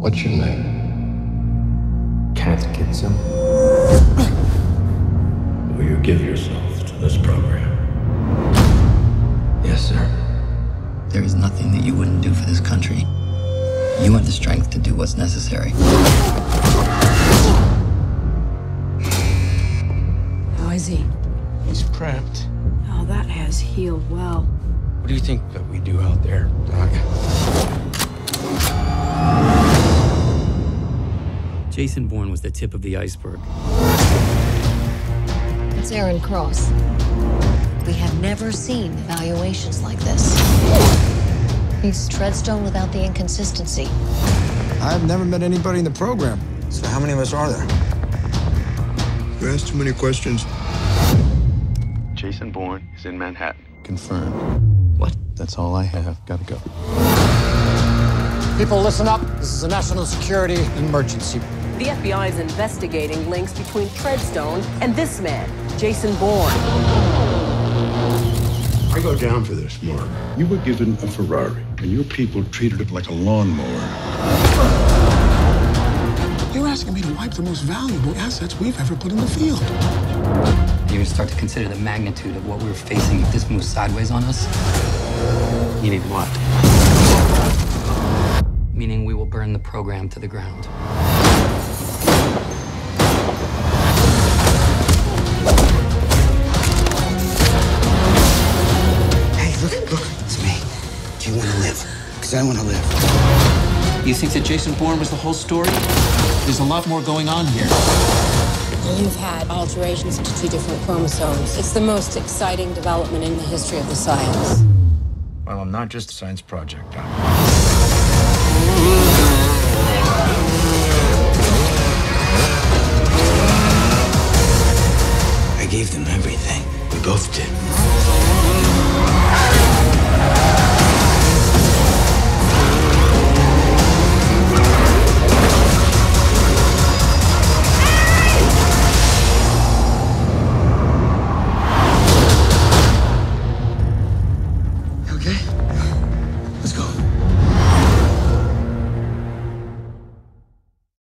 What's your name? Kent Gibson. Will you give yourself to this program? Yes, sir. There is nothing that you wouldn't do for this country. You have the strength to do what's necessary. How is he? He's prepped. Oh, that has healed well. What do you think that we do out there, Doc? Jason Bourne was the tip of the iceberg. It's Aaron Cross. We have never seen evaluations like this. He's Treadstone without the inconsistency. I've never met anybody in the program. So how many of us are there? You ask too many questions. Jason Bourne is in Manhattan. Confirmed. What? That's all I have. Gotta go. People, listen up. This is a national security emergency. The FBI is investigating links between Treadstone and this man, Jason Bourne. I go down for this, Mark. You were given a Ferrari, and your people treated it like a lawnmower. You're asking me to wipe the most valuable assets we've ever put in the field. You would start to consider the magnitude of what we're facing if this moves sideways on us. You need what? Meaning we will burn the program to the ground. because I want to live. You think that Jason Bourne was the whole story? There's a lot more going on here. You've had alterations to two different chromosomes. It's the most exciting development in the history of the science. Well, I'm not just a science project, I gave them everything. We both did.